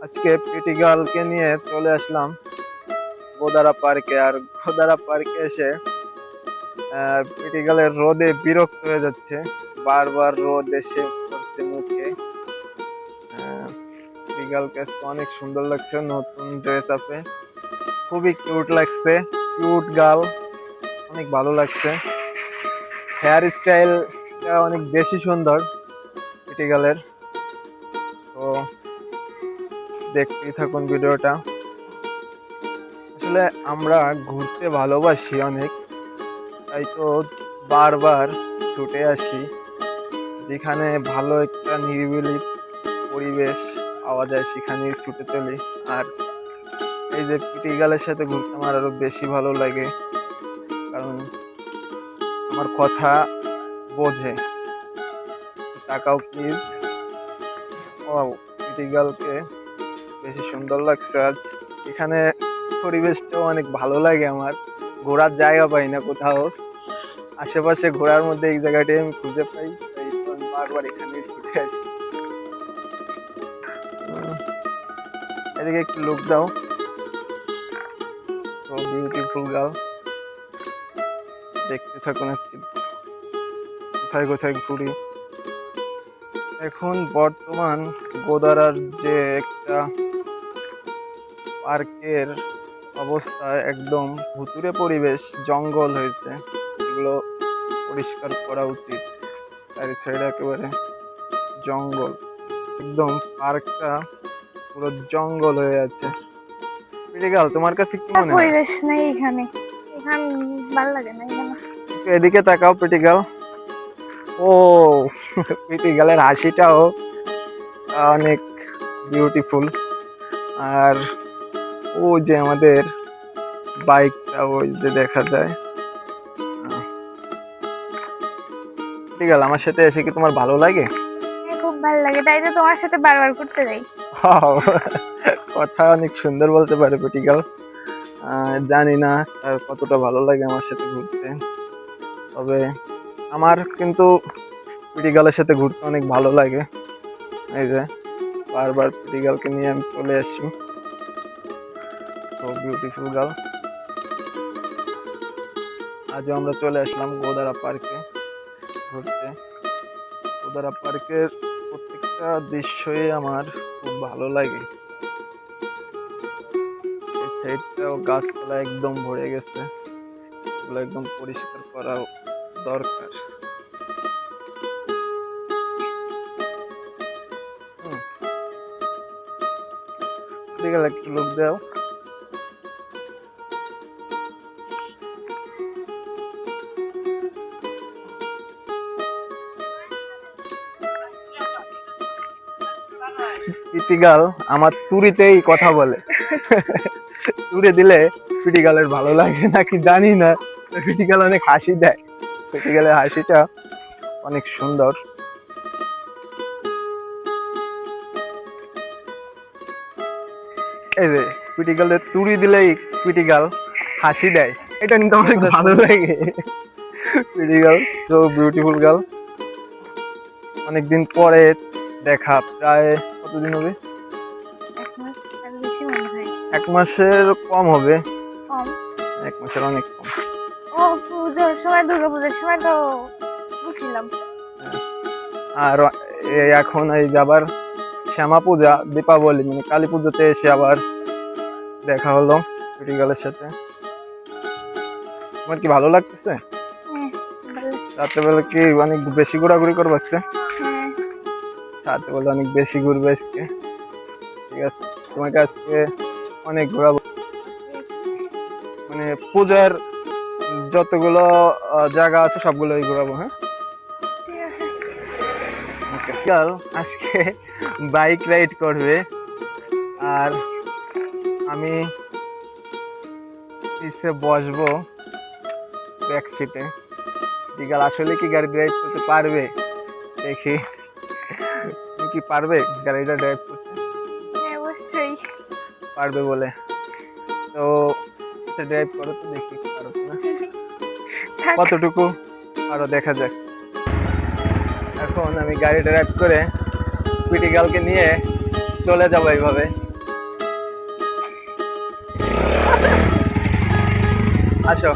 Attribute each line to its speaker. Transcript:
Speaker 1: আজকে পিটি গার্লকে নিয়ে চলে আসলাম গোদারা পার্কে। আর গোদারা পার্কে এসে আহ, পিটি গার্লের রোদে বিরক্ত হয়ে যাচ্ছে। বারবার রোদ এসে পড়ছে মুখে। আহ, পিটি গার্লকে আজকে অনেক সুন্দর লাগছে নতুন ড্রেস আপে খুবই কিউট লাগছে। কিউট গার্ল অনেক ভালো লাগছে। হেয়ার স্টাইলটা অনেক বেশি সুন্দর পিটি গার্লের তো দেখতেই থাকুন ভিডিওটা। আসলে আমরা ঘুরতে ভালোবাসি অনেক, তাই তো বারবার ছুটে আসি, যেখানে ভালো একটা নিরিবিলি পরিবেশ পাওয়া যায় সেখানে ছুটে চলি। আর এই যে পিটি গালের সাথে ঘুরতে আমার আরও বেশি ভালো লাগে, কারণ আমার কথা বোঝে। তাকাও প্লিজ ও, পিটি গালকে বেশি সুন্দর লাগছে আজ। এখানে পরিবেশটাও অনেক ভালো লাগে আমার। ঘোরার জায়গা পাই না কোথাও। আশেপাশে ঘোরার মধ্যে এই জায়গাটাই আমি খুঁজে পাই। তাই বারবার এখানে ছুটে আসি। এদিকে একটু লুক দাও। বিউটিফুল গার্ল দেখতে থাকুন আজকে। কোথায় কোথায় ঘুরি। এখন বর্তমান গোদারার যে একটা পার্কের অবস্থা একদম ভুতুরে পরিবেশ জঙ্গল হয়েছে। এগুলো পরিষ্কার করা উচিত। চারি সাইডে একেবারে জঙ্গল। একদম পার্কটা পুরো জঙ্গল হয়ে আছে। গেল তোমার কাছে কি মনে হয়?
Speaker 2: পরিবেশ নাই এখানে। এখান ভালো লাগে না এখানে।
Speaker 1: এদিকে তাকাও পিটিগাল ও পিটিগালের হাসিটাও অনেক বিউটিফুল আর ও যে আমাদের বাইকটা ওই যে দেখা যায়। পিটিগাল আমার সাথে এসে কি তোমার ভালো লাগে?
Speaker 2: হ্যাঁ, খুব ভালো লাগে। তাই তো তোমার সাথে বারবার করতে যাই।
Speaker 1: কথা অনেক সুন্দর বলতে পারে পিটিগাল জানি না তার কতটা ভালো লাগে আমার সাথে ঘুরতে। তবে আমার কিন্তু পিটিগালের সাথে ঘুরতে অনেক ভালো লাগে। এই যে বারবার পিটিগালকে নিয়ে আমি চলে আসি সো বিউটিফুল গার্ল আজও আমরা চলে আসলাম গোদারা পার্কে ঘুরতে। গোদারা পার্কের প্রত্যেকটা দৃশ্যই আমার খুব ভালো লাগে। এই সাইডটাও গাছপালা একদম ভরে গেছে। এগুলো একদম পরিষ্কার করা দরকার। আছে একটু লোক দাও। পিটিগাল আমার তুরিতেই কথা বলে। তুরে দিলে পিটিগালের ভালো লাগে নাকি জানি না। পিটিগাল অনেক হাসি দেয়। পিটিগালের হাসিটা অনেক সুন্দর। এই যে পিটিগালের তুড়ি দিলেই পিটিগাল হাসি দেয়। এটা কিন্তু অনেক ভালো লাগে। পিটিগাল সো বিউটিফুল গার্ল অনেকদিন পরে দেখা প্রায় কতদিন হবে?
Speaker 2: এক
Speaker 1: মাসের কম হবে। এক মাসের অনেক কম।
Speaker 2: ও পুজোর সময় দুর্গা পুজোর সময় তো বুঝছিলাম
Speaker 1: আর এই এখন এই আবার শ্যামা পূজা দীপাবলি মানে কালী পুজোতে এসে আবার দেখা হলো পিটিগালের সাথে। তোমার কি ভালো লাগতেছে?
Speaker 2: হ্যাঁ
Speaker 1: রাত্রেবেলা কি অনেক বেশি ঘোরাঘুরি করব
Speaker 2: হ্যাঁ
Speaker 1: রাত্রেবেলা অনেক বেশি ঘুরবে আজকে। ঠিক আছে তোমাকে আজকে অনেক ঘোরাবো। মানে পূজার যতগুলো জায়গা আছে সবগুলোই ঘোরাবো হ্যাঁ? আজকে বাইক রাইড করবে। আর আমি বসবো ব্যাক সিটে বিকাল আসলে কি গাড়ি ড্রাইভ করতে পারবে? দেখি। কি পারবে? গাড়িটা ড্রাইভ করতে?
Speaker 2: হ্যাঁ, অবশ্যই।
Speaker 1: পারবে বলে। তো আচ্ছা, সে ড্রাইভ করো তো দেখি পারো
Speaker 2: না
Speaker 1: কতটুকু আরও দেখা যাক। এখন আমি গাড়ি ড্রাইভ করে পিটিকালকে নিয়ে চলে যাব এইভাবে। আসো।